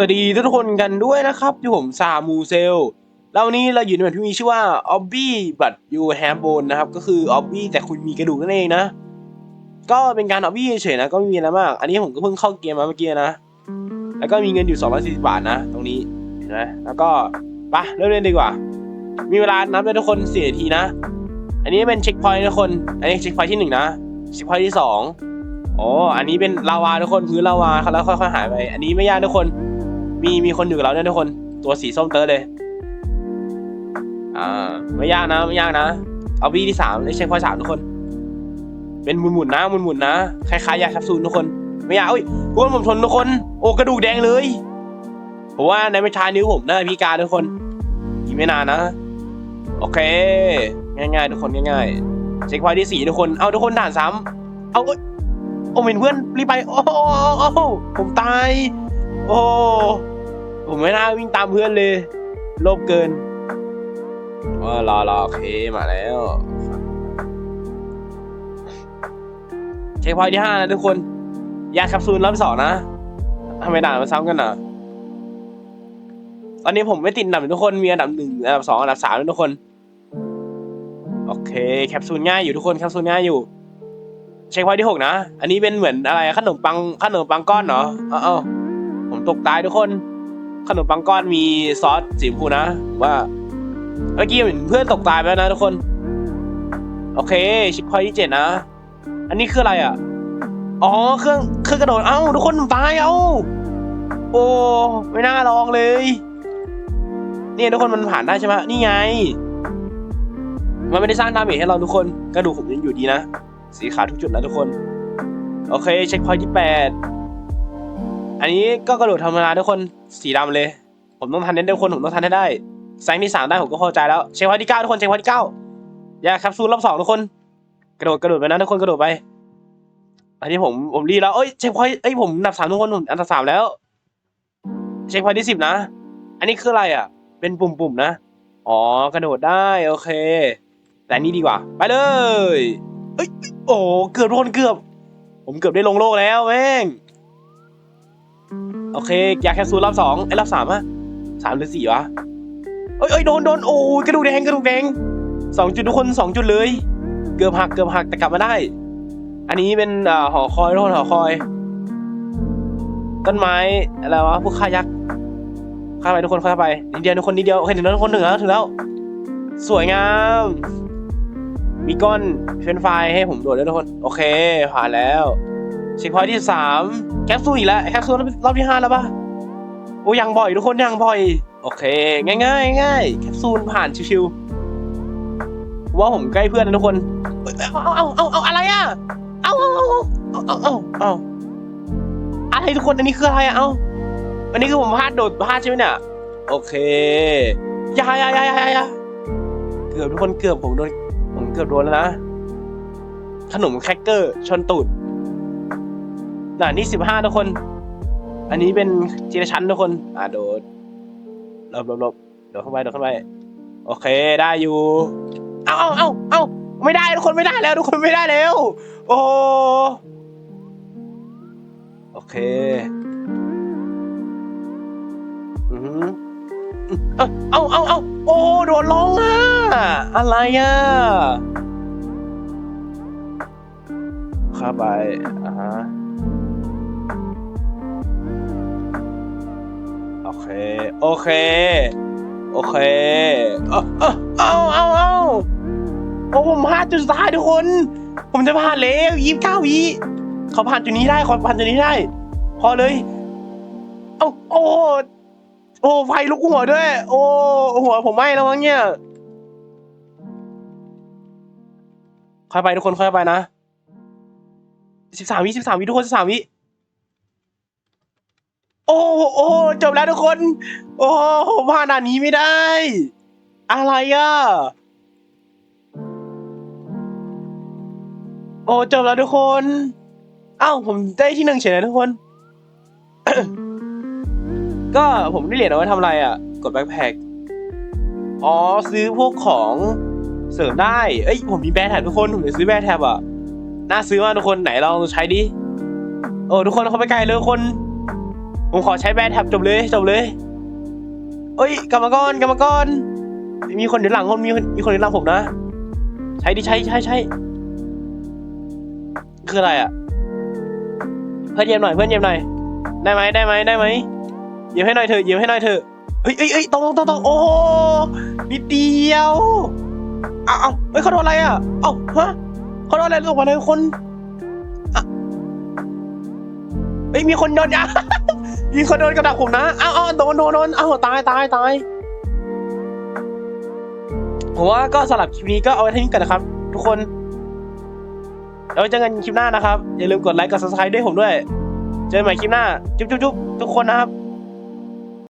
สวัสดีทุกคนกันด้วยนะครับที่ผมซามูเซลแล้ววันนี้เราอยู่ในแบบที่มีชื่อว่า Obby but you have bone นะครับก็คือ Obby แต่คุณมีกระดูกนั่นเองนะ ก็เป็นการ Obby เฉยๆนะก็ไม่มีอะไรมาก อันนี้ผมก็เพิ่งเข้าเกมมาเมื่อกี้นะ แล้วก็มีเงินอยู่ 240 บาทนะ ตรงนี้เห็นไหมแล้วก็ไปะเริ่มเล่นดีกว่า มีเวลานับเลยทุกคน4นาทีนะ อันนี้เป็นเช็คพอยต์ทุกคน อันนี้เช็คพอยต์ที่หนึ่งนะเช็คพอยต์ที่สองอ๋ออันนี้เป็นลาวาทุกคนพื้นลาวาแล้วค่อยๆหายไป อันนี้ไม่ยากทุกคน มีมีคนอยู่กับเราเนี่ยทุกคน ตัวสีส้มเตอร์เลย อ่า ไม่ยากนะ ไม่ยากนะ เอาวีที่สามได้เช็คพอยต์สามทุกคน เป็นหมุนหมุนๆนะหมุนหมุนๆนะคล้ายๆยาแคปซูลทุกคน ไม่ยากอุ้ยพวกผมชนทุกคน โอ้กระดูกแดงเลยผมว่าในไม่ช้านิ้วผมน่าจะพิการทุกคนอีกไม่นานนะ โอเค ง่ายๆ ทุกคนง่ายๆเช็คพอยต์ที่สี่ทุกคนเอาทุกคนด่านซ้ำเอาเอ้ยโอ้เป็นเพื่อนรีบไปโอ้โอ้โอ้โอ้ผมตาย โอ้ผมไม่น่าวิ่งตามเพื่อนเลยโลภเกินว่ารอรอโอเคมาแล้ว เช็คพอยที่ห้านะทุกคนยาแคปซูลรอบสองนะทำไมด่านมาซ้ำกันอะ ตอนนี้ผมไม่ติดอันดับทุกคนมีอันดับหนึ่งอันดับสองอันดับสามทุกคน โอเค แคปซูลง่ายอยู่ทุกคนแคปซูลง่ายอยู่ เช็คพอยที่หกนะ อันนี้เป็นเหมือนอะไรขนมปังขนมปังก้อนเหรอเอ้าเอ้า ผมตกตายทุกคน ขนมปังก้อนมีซอสสีชมพูนะ ว่า เมื่อกี้เห็นเพื่อนตกตายไปแล้วนะทุกคน โอเคช็คพอยต์ที่เจ็ดนะ อันนี้คืออะไรอะ อ๋อ เครื่องเครื่องกระโดด เอ้า ทุกคนตายเอ้า โอ้ ไม่น่าลองเลย เนี่ยทุกคนมันผ่านได้ใช่ไหมนี่ไง มันไม่ได้สร้างดาเมจให้เราทุกคน กระดูกผมยังอยู่ดีนะ สีขาวทุกจุดนะทุกคน โอเค เช็คพอยต์ที่แปด อันนี้ก็กระโดดธรรมดาทุกคนสีดำเลย ผมต้องทันเน้นทุกคนผมต้องทันให้ได้แซงที่สามได้ผมก็พอใจแล้วเช็คพอยต์ที่เก้าทุกคนเช็คพอยต์ที่เก้ายาแคปซูลรอบสองทุกคน กระโดดกระโดดไปนะทุกคนกระโดดไป อันนี้ผมผมรีแล้วเอ้ยเช็คพอยต์เอ้ยผมอันดับสามทุกคนผมอันดับสามแล้ว เช็คพอยต์ที่สิบนะ อันนี้คืออะไรอะ เป็นปุ่มๆนะอ๋อกระโดดได้โอเค แต่อันนี้ดีกว่า ไปเลยเอ้ยโอ้เกือบทุกคนเกือบ ผมเกือบได้ลงโลกแล้วแม่ง โอเคยาแคปซูลรอบสองไอ้รอบสามอะสามหรือสี่วะเอ้ยเอ้ยโดนโดนโอ้ยกระดูกแดงกระดูกแดงสองจุดทุกคนสองจุดเลย เกือบหักเกือบหักแต่กลับมาได้ อันนี้เป็นอ่าหอคอยทุกคนหอคอย ต้นไม้อะไรวะพวกข้ายักษ์ข้าไปทุกคนข้าไปนิดเดียวทุกคนนิดเดียวโอเคถึงแล้วทุกคนถึงแล้วถึงแล้ว สวยงาม มีก้อนเฟนช์ฟให้ผมโดดด้วยทุกคน โอเคผ่านแล้ว เช็คพอยที่สามแคปซูลอีกแล้วแคปซูลรอบที่ห้าแล้วปะโอ้ยังบ่อยทุกคนยังบ่อย โอเค ง่ายง่ายง่ายแคปซูลผ่านชิวๆว่าผมใกล้เพื่อนนะทุกคน เอาเอาเอาเอาอะไรอะ เอาเอาเอาเอาเอาเอาอะไรทุกคนอันนี้คืออะไรอะเอาอันนี้คือผมพลาดโดดพลาดใช่ไหมเนี่ยโอเคอยาอยาอยาอยาอยาเกือบทุกคนเกือบผมโดนผมเกือบโดนแล้วนะขนมแครกเกอร์ชนตูด ด่านที่สิบห้าทุกคน อันนี้เป็นทีละชั้นทุกคน อ่าโดดหลบหลบหลบโดดเข้าไปโดดเข้าไป โอเคได้อยู่ เอาเอาเอาเอาไม่ได้ทุกคนไม่ได้แล้ว ทุกคนไม่ได้แล้ว โอ้โอเค อือหือเอาเอาเอาโอ้โดนลงอะ อะไรอะเข้าไปอ่าฮะ โอเค โอเค เอาเอาเอาเอาเอาผมพลาดจุดสุดท้ายทุกคน ผมจะผ่านแล้วยี่สิบเก้าวิเขาผ่านจุดนี้ได้เขาผ่านจุดนี้ได้ พอเลย เอาโอ้โอ้ไฟลุกหัวด้วย โอ้หัวผมไหม้แล้วมั้งเนี่ยค่อยไปทุกคนค่อยไปนะสิบสามวิสิบสามวิทุกคนสิบสามวิ โอ้โอ้จบแล้วทุกคน โอ้ผมผ่านด่านนี้ไม่ได้ อะไรอะ โอ้จบแล้วทุกคนเอ้าผมได้ที่หนึ่งเฉยเลยทุกคน ก็ผมได้เหรียญเอาไว้ทำอะไรอะ กดแบ็คแพ็คอ๋อซื้อพวกของเสริมได้ เอ้ยผมมีแบร์แท็บทุกคน ผมจะซื้อแบร์แท็บอะ น่าซื้อมากทุกคนไหนลองใช้ดิ โอ้ทุกคนเขาไปไกลเลยคน ผมขอใช้แบนแท็บจบเลยจบเลย เอ้ยกรรมกรกรรมกร มีคนเดินหลังคนมีคนมีคนเดินหลังผมนะ ใช้ดิใช้ใช้ใช้คืออะไรอะ เพื่อนเยี่ยมหน่อยเพื่อนเยี่ยมหน่อยได้ไหมได้ไหมได้ไหมเยี่ยมให้หน่อยเถอะเยี่ยมให้หน่อยเถอะเฮ้ยเอ้ยเอ้ยตรงตรงตรงโอ้โหนิดเดียวเอาเอาเฮ้ยเขาโดนอะไรอะเอ้าฮะเขาโดนอะไรลงมาเลยคนเฮ้ยมีคนโดนยา มีคนโดนกระดักผมนะเอ้าวอ้าโดนโดนโดนเอ้าตายตายตายผมว่าก็สำหรับคลิปนี้ก็เอาไว้เท่านี้กันนะครับ ทุกคนแล้วไว้เจะกันคลิปหน้านะครับ อย่าลืมกดไลค์กดซับสไครต์ด้วยผมด้วย เจอกันใหม่คลิปหน้า จุ๊บจุ๊บจุ๊บทุกคนนะครับ